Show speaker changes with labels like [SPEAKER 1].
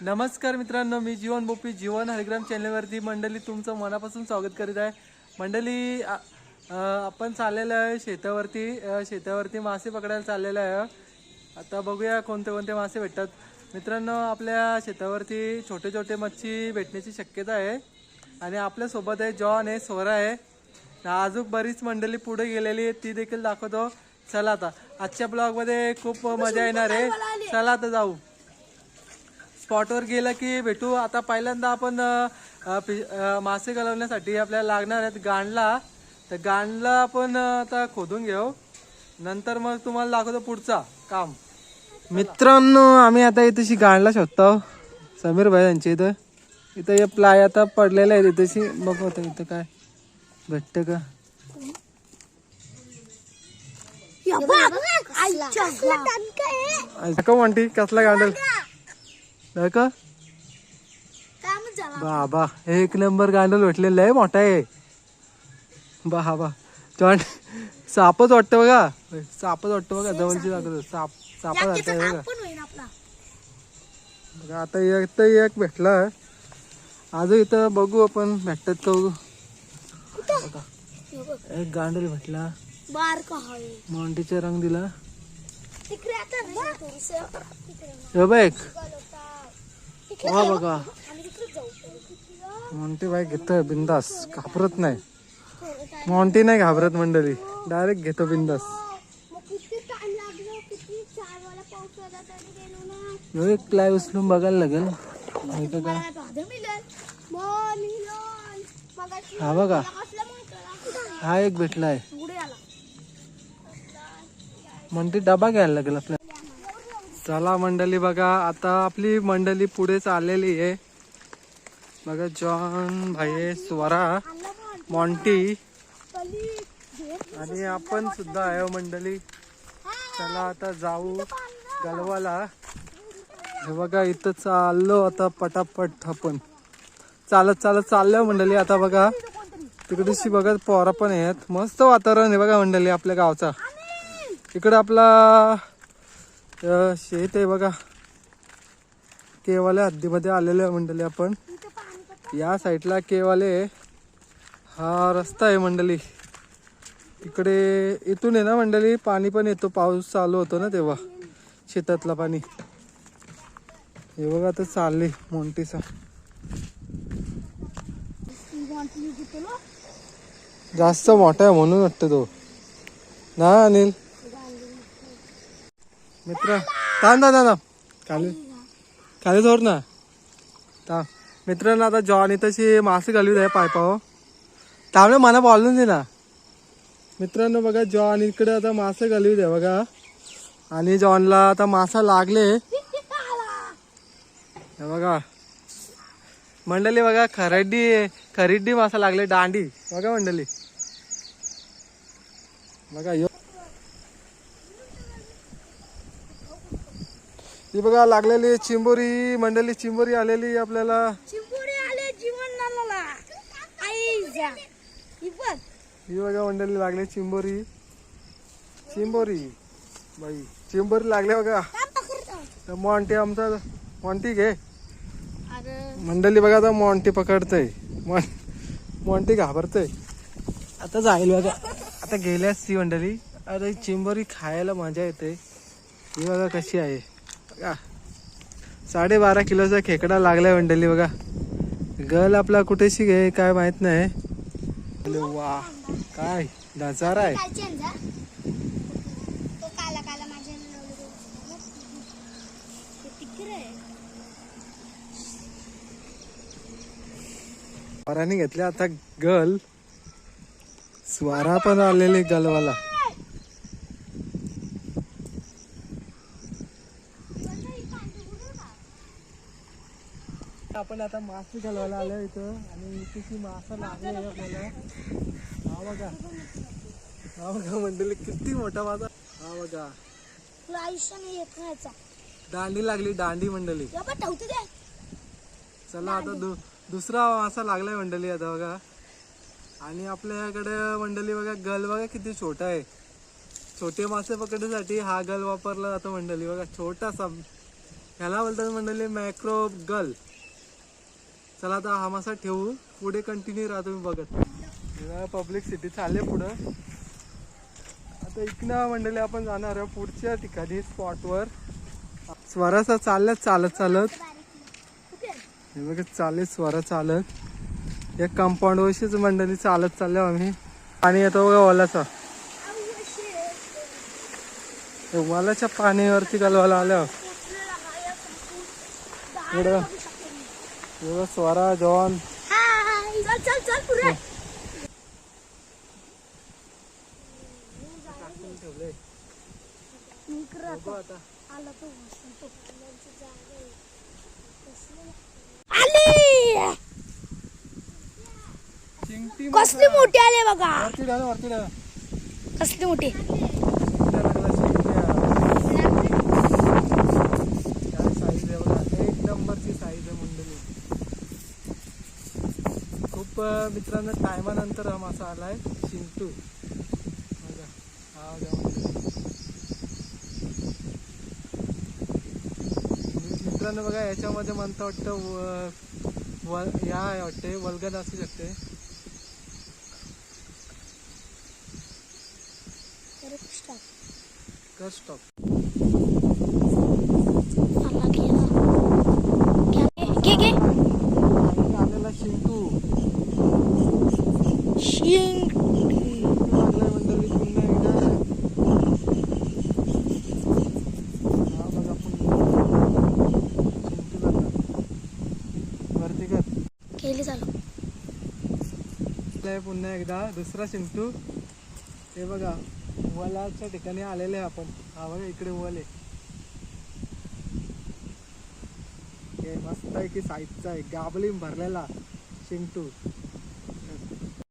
[SPEAKER 1] नमस्कार मित्रांनो मी जीवन बोपी जीवन हरिग्राम चॅनलवरती मंडळी तुमचं मनापासून स्वागत करीत आहे. मंडळी आपण चाललेलं आहे शेतावरती शेतावरती मासे पकडायला चाललेलं आहे. आता बघूया कोणते कोणते मासे भेटतात. मित्रांनो आपल्या शेतावरती छोटे छोटे मच्छी भेटण्याची शक्यता आहे. आणि आपल्यासोबत आहे जॉन आहे सोरा आहे. अजून बरीच मंडळी पुढे गेलेली आहे ती देखील दाखवतो. चला आता आजच्या ब्लॉगमध्ये खूप मजा येणार आहे. चला आता जाऊ. स्पॉटवर गेलं की भेटू आता पहिल्यांदा आपण मासे घालवण्यासाठी आपल्याला लागणार आहेत गांडला तर गांडला आपण आता खोदून घेऊ नंतर मग तुम्हाला दाखवतो पुढचा काम मित्रांनो आम्ही आता इथेशी गांडला शोधतो समीर भाई यांच्या इथं इथं हे प्लाय आता पडलेलं आहे इथेशी बघ होतं इथं काय भेटतं का का म्हणती कसला गांडल नाही का? बाबा एक नंबर गांडल भेटलेलं आहे मोठा आहे. बा बा जॉन सापच वाटतं बघा. सापच वाटतं बघा जवळची दाखवतो साप सापच वाटतं बघा. बघा आता एक तर एक भेटला अजून इथं बघू आपण भेटतात का बघू. एक गांडल भेटला.
[SPEAKER 2] बार का आहे
[SPEAKER 1] मोंटीचा रंग दिला.
[SPEAKER 2] तिकडे
[SPEAKER 1] वा बघा. मॉन्टी बाईक घेतोय बिंदास. घाबरत नाही. मॉन्टी नाही घाबरत मंडळी. डायरेक्ट घेतो बिंदास. एक प्लाय उचलून बघायला लागेल. माहिती का हा बघा. हा एक
[SPEAKER 2] भेटला आहे
[SPEAKER 1] म्हणते डबा घ्यायला लागेल आपल्याला. चला मंडळी बघा आता आपली मंडळी पुढे चाललेली आहे. बघा जॉन भाई स्वरा मॉन्टी. आणि आपण सुद्धा आहे हो मंडळी. चला आता जाऊ गलवाला. हे बघा इथं चाललो आता पटापट आपण चालत चालत चाललो हो मंडळी आता बघा. तिकडेशी बघा पोरा पण आहेत. मस्त वातावरण आहे बघा मंडळी आपल्या गावचा. इकडं आपला शेत आहे बघा. केवाले हद्दीमध्ये आलेले आहे मंडळी आपण. या साईडला केवाले हा रस्ता आहे मंडळी. इकडे इथून आहे ना मंडळी पाणी पण येतो. पाऊस चालू होतो ना तेव्हा. शेतातला पाणी. हे बघा आता चालली मोंटीचा. जास्त मोठा आहे म्हणून वाटतं तो. ना अनिल? मित्र थांब ना ना खाली. खाली धर ना. थांब मित्रांनो आता जॉन तशी मासे घालू आहे पायपाव त्यामुळे मला बोलून दिला मित्रांनो बघा जॉन इकडे आता मासे घालू दे बघा. आणि जॉनला आता मासा लागले. हे बघा. मंडळी बघा खरड्डी खरिड्डी मासा लागले दांडी. बघा मंडळी. बघा यो. ही बघा लागलेली चिंबोरी मंडळी चिंबोरी आलेली आपल्याला.
[SPEAKER 2] चिंबोरी आले जीवन नाला आई जा. ही बघ.
[SPEAKER 1] ही बघा मंडळी लागले चिंबोरी. चिंबोरी. बाई चिंबोरी लागले बघा. तर मॉन्टी आमचा मॉन्टी घे.
[SPEAKER 2] अरे.
[SPEAKER 1] मंडळी बघा आता मॉन्टी पकडतय. मॉन मॉन्टी घाबरतय. आता जाईल बघा. आता गेल्यास ती मंडळी. अरे चिंबोरी खायला मजा येते. ही बघा कशी आहे. बघा. साडेबारा किलोचा खेकडा लागलाय मंडळी बघा. गल आपला कुठेशी घे काय माहीत नाही. अरे वा काय? नजारा आहे. स्वराने घेतले आता गल. स्वारा पण आलेले गलवाला. आपण आता मासे घालवायला आलो इथं. आणि इथे मासा लागले आपल्याला. हा बघा. हा बघा मंडळी किती मोठा मासा. हा बघा.
[SPEAKER 2] तुला आयुष्य नाही येत राहायचा
[SPEAKER 1] दांडी लागली दांडी मंडळी.
[SPEAKER 2] ठेवते दे
[SPEAKER 1] चला आता दु दुसरा मासा लागलाय मंडळी आता बघा. आणि आपल्याकडे मंडळी बघा गल बघा किती छोटा आहे. छोटे मासे पकडण्यासाठी हा गल वापरला जातो मंडळी बघा. छोटासा. ह्याला बोलतात मंडळी मॅक्रो गल. चला आता हा मासा ठेवू. पुढे कंटिन्यू राहा तुम्ही बघत. पब्लिक सिटी चालले पुढं. आता इकडनं मंडळी आपण जाणार आहे पुढच्या ठिकाणी स्पॉटवर स्वराचा चालल्या चालत चालत. हे बघा चालले स्वरा चालत. या कंपाऊंड वशीच मंडळी चालत चाललो आम्ही. आणि येतो बघा ओलाचा. ओलाच्या पाण्यावरती घालवायला आल्या. पुढं. एवढं स्वरा जॉन
[SPEAKER 2] हाय चल चल चल
[SPEAKER 1] चिंगटी
[SPEAKER 2] कसली मोठी आले बघा. कसली मोठी
[SPEAKER 1] चिंगट्या लागला, चिंगट्या. काय साईज आहे बघा एक नंबरची साईज आहे मंडळी खूप मित्रांनो टायमानंतर हा मासा आलाय. चिंटू बघा हा बघा मंडळी. मित्रांनो बघा याच्यामध्ये म्हणता वाटतं व- व या आहे वाटते वल्गन असू शकते कर स्टॉप
[SPEAKER 2] घे घे
[SPEAKER 1] आणि आलेला चिंटू
[SPEAKER 2] शिंग
[SPEAKER 1] लागलाय मंडळी पुन्हा एकदा हा बघा पुन्हा चिंटू लागला वरती कर
[SPEAKER 2] केली चालू
[SPEAKER 1] आहे पुन्हा एकदा दुसरा चिंटू हे बघा वलाच्या ठिकाणी आलेले आपण. हा बघा इकडे वल आहे. हे मस्त आहे की साईजचा आहे. गाबलीम भरलेला चिंटू